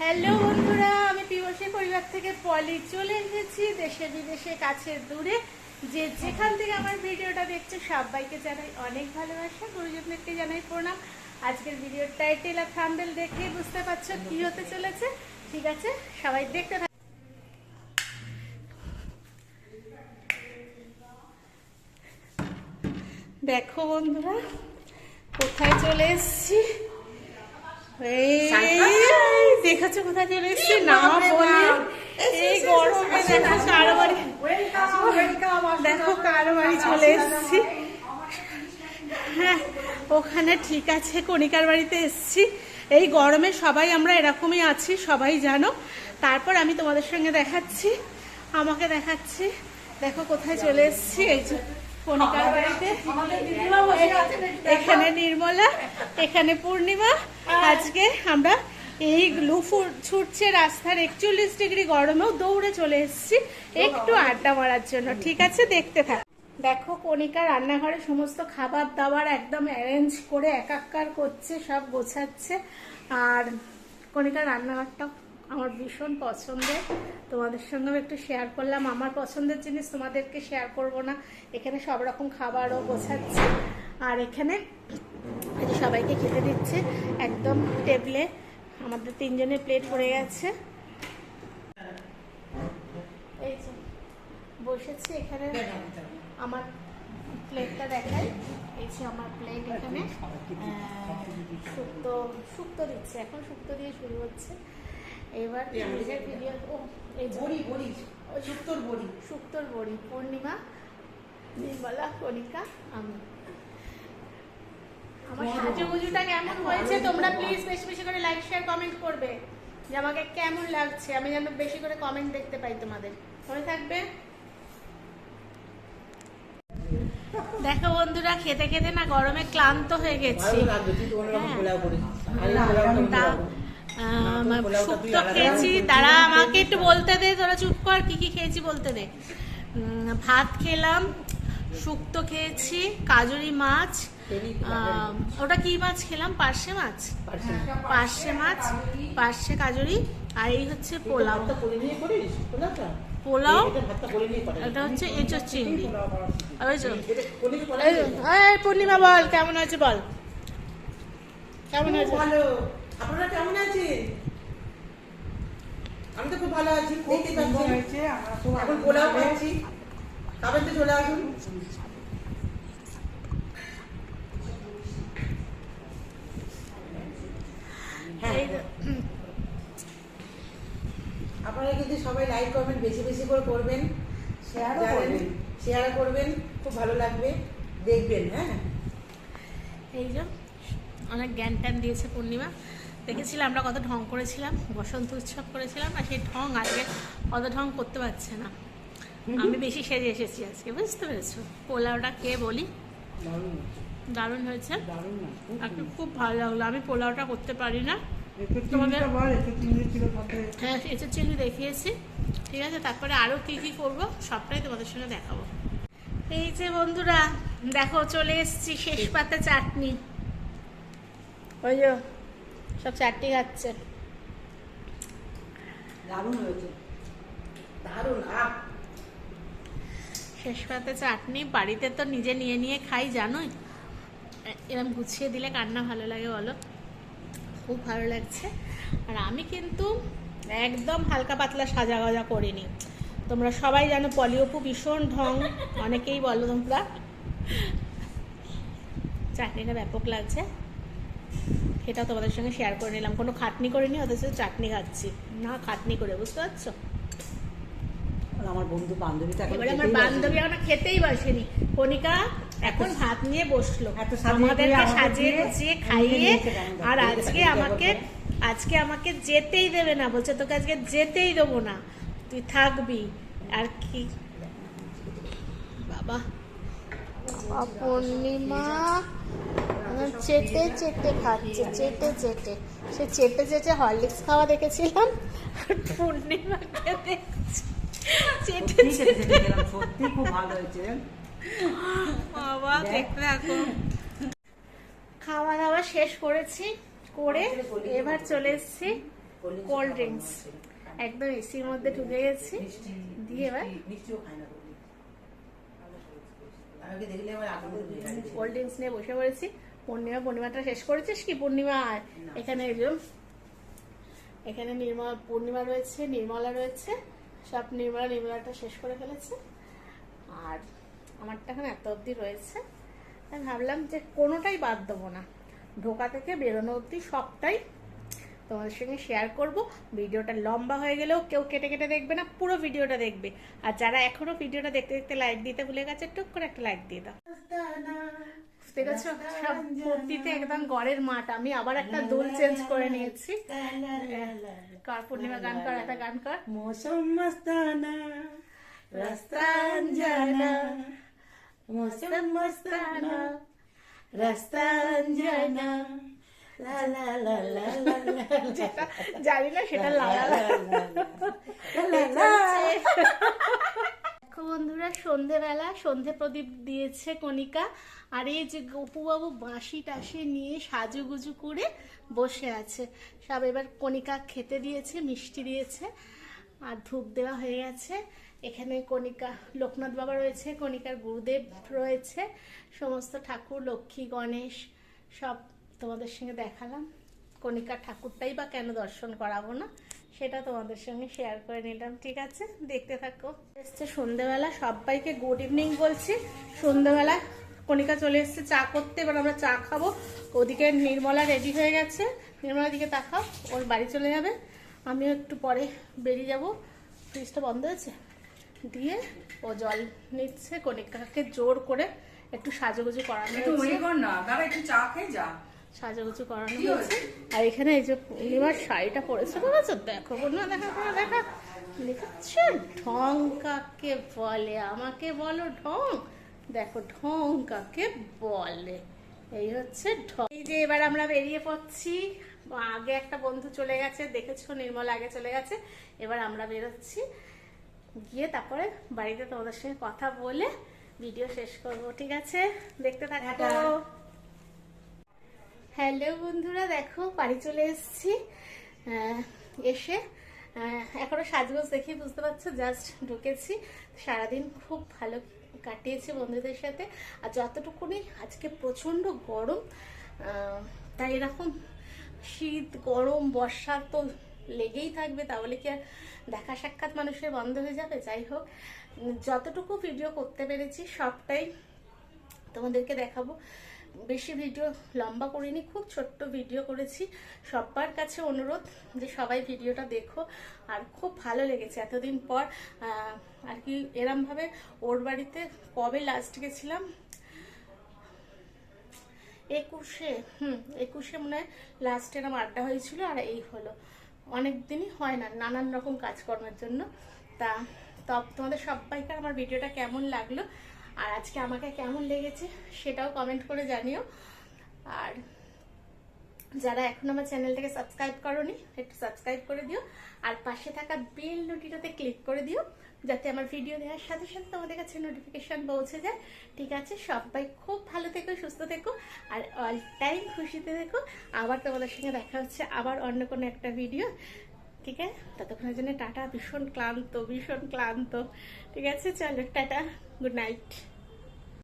Hello বন্ধুরা, আমি পিবসী পরিবার থেকে পলি চলে এসেছি দেশে বিদেশে, কাছে দূরে। যে যেখান থেকে আমার ভিডিওটা দেখছে, সবাইকে জানাই অনেক ভালোবাসা গুরুজনদেরকে জানাই প্রণাম। আজকের ভিডিওর টাইটেল আর থাম্বেল দেখে বুঝতে পারছ কি হতে চলেছে। ঠিক আছে, সবাই দেখতে থাক দেখো বন্ধুরা, কোথায় চলে এসেছি? দেখেছ কোথায় চলে এসেছি? না বলে। এই গরমে দেখো কার বাড়ি। দেখো কার বাড়ি চলে এসেছি। হ্যাঁ ওখানে ঠিক আছে কণিকার বাড়িতে এসেছি। এই গরমে সবাই আমরা এরকমই আছি সবাই জানো। তারপর আমি তোমাদের সঙ্গে দেখাচ্ছি আমাকে দেখাচ্ছি। দেখো কোথায় চলে এসেছি এই যে কণিকার বাড়িতে। এখানে নির্মলা এখানে পূর্ণিমা। আজকে আমরা এই লুফু ছুটছে রাস্তার একচল্লিশ ডিগ্রি গরমেও দৌড়ে চলে এসেছি। একটু আড্ডা মারার জন্য, ঠিক আছে? দেখতে থাক। দেখো, কণিকা রান্নাঘরে সমস্ত খাবার দাবার একদম অ্যারেঞ্জ করে একাকার করছে, সব গোছাচ্ছে। আর কণিকার রান্নাঘরটা আমার ভীষণ পছন্দের। তোমাদের সঙ্গেও একটু শেয়ার করলাম। আমার পছন্দের জিনিস তোমাদেরকে শেয়ার করব না। এখানে সব রকম খাবারও গোছাচ্ছে। আর এখানে সবাইকে খেতে দিচ্ছে একদম টেবলে আমাদের তিনজনের প্লেট পড়ে গেছে। এই যে বসেছি এখানে আমার প্লেটটা দেখাই। এই যে আমার প্লেট এখানে শুক্তো শুক্তো দিচ্ছে এখন শুক্তো দিয়ে শুরু হচ্ছে। এবার ভিডিও ও এই বড়ি বড়ি শুক্তোর বড়ি। শুক্তোর বড়ি পূর্ণিমা নির্মলা কণিকা আমি। আমার সাজুগুজুটা কেমন হয়েছে? তোমরা প্লিজ বেশি বেশি করে লাইক শেয়ার কমেন্ট করবে। যে আমাকে কেমন লাগছে? আমি যেন বেশি করে কমেন্ট দেখতে পাই তোমাদের। মনে থাকবে? দেখো বন্ধুরা খেতে খেতে না গরমে ক্লান্ত হয়ে গেছি। হ্যাঁ। শুক্তো খেয়েছি। তারা আমাকে একটু বলতে দে তোরা চুপ কর কি কি খেয়েছি বলতে দে। উম, ভাত খেলাম শুক্তো খেয়েছি কাজুরি মাছ ওটা কি মাছ খেলাম? পার্শে মাছ। পার্শে মাছ। পার্শে কাজুরি। আর এই হচ্ছে পোলাও। পোলাও এটা ভাতটা করে নিয়ে করিস। এটা হচ্ছে এঁচোর চিংড়ি। পূর্ণিমা বল কেমন আছে বল? কেমন হয়েছে? ভালো। আপনারা কেমন আছেন? আমি তো খুব ভালো আছি। এখন পোলাও খাচ্ছি। চলে আসুন হ্যাঁ এই যে, আপনারা কিন্তু সবাই লাইক কমেন্ট বেশি বেশি করে করবেন। শেয়ারও করবেন। শেয়ার করবেন খুব ভালো লাগবে। দেখবেন হ্যাঁ। এই যে অনেক জ্ঞান ট্যান দিয়েছে পূর্ণিমা। দেখেছিলাম আমরা কত ঢং করেছিলাম বসন্ত উৎসব করেছিলাম আর সেই ঢং আজকে অত ঢং করতে পারছে না। আমি বেশি সেজে এসেছি আজকে বুঝতে পেরেছ? পোলাওটা খেয়ে বলি? দারুণ হয়েছে। দারুণ খুব ভালো লাগল আমি পোলাওটা করতে পারি না। তোমাদের- হ্যাঁ এসে চিনি দেখিয়েছি। ঠিক আছে তারপরে আরও কী কী করব সবটাই তোমাদের সঙ্গে দেখাবো। এই যে বন্ধুরা দেখো চলে এসেছি শেষ পাতে চাটনি। ওই যে সব চাটনি খাচ্ছে। দারুণ হয়েছে। দারুণ আপ শেষ পাতে চাটনি বাড়িতে তো নিজে নিয়ে নিয়ে খাই জানোই। এরম গুছিয়ে দিলে কান্না ভালো লাগে বলো? খুব ভালো লাগছে। আর আমি কিন্তু একদম হালকা পাতলা সাজা গজা করিনি। তোমরা সবাই জানো পলিওপু ভীষণ ঢং, অনেকেই বলো তোমরা। চাটনিটা ব্যাপক লাগছে। সেটা তোমাদের সঙ্গে শেয়ার করে নিলাম। কোনো খাটনি করিনি, অথচ চাটনি খাচ্ছি। না, খাটনি করে, বুঝতে পারছ? আমার বন্ধু বান্ধবী থাকে এবারে আমার বান্ধবী এখন খেতেই বসেনি। কণিকা এখন ভাত নিয়ে বসল। এত আমাদেরকে আমাকে সাজিয়ে গুছিয়ে খাইয়ে আর আজকে আমাকে আজকে আমাকে যেতেই দেবে না বলছে তোকে আজকে যেতেই দেবো না। তুই থাকবি। আর কি? বাবা। পূর্ণিমা চেটে চেটে খাচ্ছে চেটে চেটে। সে চেটে চেটে হরলিক্স খাওয়া দেখেছিলাম। পূর্ণিমাকে দেখছি। খাওয়া দাওয়া শেষ করেছি, করে এবার চলে এসেছি কোল্ড ড্রিঙ্কস একদম এসির মধ্যে ঢুকে গেছি, দিয়ে এবার? কোল্ড ড্রিঙ্কস নিয়ে বসে পড়েছি। পূর্ণিমা, পূর্ণিমাটা শেষ করেছিস কি পূর্ণিমা? এখানে এখানে পূর্ণিমা রয়েছে, নির্মলা রয়েছে। সব নির্মলা নির্মলাটা শেষ করে ফেলেছে। আর আমারটা এখন এত অবধি রয়েছে। আমি ভাবলাম যে কোনোটাই বাদ দেবো না। ঢোকা থেকে বেরোনো অবধি সবটাই তোমাদের সঙ্গে শেয়ার করব। ভিডিওটা লম্বা হয়ে গেলেও কেউ কেটে কেটে দেখবে না, পুরো ভিডিওটা দেখবে। আর যারা এখনও ভিডিওটা দেখতে দেখতে লাইক দিতে ভুলে গেছে, টুক করে একটা লাইক দিয়ে দাও। দেখেছ? কুর্তিতে একদম গড়ের মাঠ। আমি আবার একটা দোল চেঞ্জ করে নিয়েছি। কার পূর্ণিমা গান কর একটা গান কর। মৌসুম মস্তানা রাস্তান জানা। মৌসুম মস্তানা রাস্তান জানা। জানি না সেটা লাগা সন্ধেবেলা সন্ধে প্রদীপ দিয়েছে কণিকা। আর এই যে গপুবাবু বাঁশি টাসি নিয়ে সাজুগুজু করে বসে আছে। সব এবার কণিকা খেতে দিয়েছে, মিষ্টি দিয়েছে, আর ধূপ দেওয়া হয়ে গেছে। এখানে কণিকা, লোকনাথ বাবা রয়েছে, কণিকার গুরুদেব রয়েছে, সমস্ত ঠাকুর, লক্ষ্মী, গণেশ, সব তোমাদের সঙ্গে দেখালাম। কণিকা ঠাকুরটাই বা কেন দর্শন করাবো না? সেটা তোমাদের সঙ্গে শেয়ার করে নিলাম ঠিক আছে? দেখতে থাকো। এসছে সন্ধ্যেবেলা সবাইকে গুড ইভিনিং বলছি। সন্ধ্যেবেলা কণিকা চলে এসছে চা করতে এবার আমরা চা খাব। ওদিকে নির্মলা রেডি হয়ে গেছে। নির্মলার দিকে তাকাও ওর বাড়ি চলে যাবে। আমিও একটু পরে বেরিয়ে যাব। ফ্রিজটা বন্ধ হয়েছে? দিয়ে ও জল নিচ্ছে। কণিকাকে জোর করে একটু সাজুগুজু করানো না দাঁড়া একটু চা খেয়ে যা। সাজাগুজু করানো হয়েছে। আর এখানে এই যে পূর্ণিমার শাড়িটা পরেছে বলেছ? দেখো পূর্ণিমা দেখা করো দেখা। দেখাচ্ছেন ঢং কাকে বলে? আমাকে বলো ঢং। দেখো ঢং কাকে বলে? এই হচ্ছে ঢং। এই যে এবার আমরা বেরিয়ে পড়ছি। আগে একটা বন্ধু চলে গেছে দেখেছ? নির্মল আগে চলে গেছে। এবার আমরা বেরোচ্ছি। গিয়ে তারপরে বাড়িতে তোমাদের সঙ্গে কথা বলে ভিডিও শেষ করব ঠিক আছে? দেখতে থাকো। হ্যালো বন্ধুরা দেখো বাড়ি চলে এসেছি। এসে আহ, এখনও সাজগোজ দেখি বুঝতে পারছ জাস্ট ঢুকেছি। সারাদিন খুব ভালো কাটিয়েছি বন্ধুদের সাথে। আর যতটুকুনি আজকে প্রচণ্ড গরম তাই এরকম শীত গরম বর্ষা তো লেগেই থাকবে তাহলে কি আর দেখা সাক্ষাৎ মানুষের বন্ধ হয়ে যাবে? যাই হোক যতটুকু ভিডিও করতে পেরেছি সবটাই তোমাদেরকে দেখাবো। বেশি ভিডিও লম্বা করিনি, খুব ছোট্ট ভিডিও করেছি। সবার কাছে অনুরোধ যে সবাই ভিডিওটা দেখো, আর খুব ভালো লেগেছে। এতদিন পর আর কি এরমভাবে ওর বাড়িতে কবে লাস্ট গেছিলাম? একুশে, হুম, একুশে মনে হয় লাস্ট এরম আড্ডা হয়েছিল, আর এই হলো। অনেক দিনই হয় না, নানান রকম কাজকর্মের জন্য। তা তোমাদের সবাইকে আমার ভিডিওটা কেমন লাগল? আর আজকে আমাকে কেমন লেগেছে সেটাও কমেন্ট করে জানিও। আর যারা এখন আমার চ্যানেলটাকে সাবস্ক্রাইব করনি, একটু সাবস্ক্রাইব করে দিও। আর পাশে থাকা বেল নোটিটাতে ক্লিক করে দিও, যাতে আমার ভিডিও দেওয়ার সাথে সাথে তোমাদের কাছে নোটিফিকেশন পৌঁছে যায়। ঠিক আছে? সবাই খুব ভালো থেকো, সুস্থ থেকো, আর অল টাইম খুশিতে থেকো। আবার তোমাদের সঙ্গে দেখা হচ্ছে আবার অন্য কোনো একটা ভিডিও ঠিক আছে? ততক্ষণের জন্য টাটা, ভীষণ ক্লান্ত ভীষণ ক্লান্ত। ঠিক আছে? চলো, টাটা, গুড নাইট।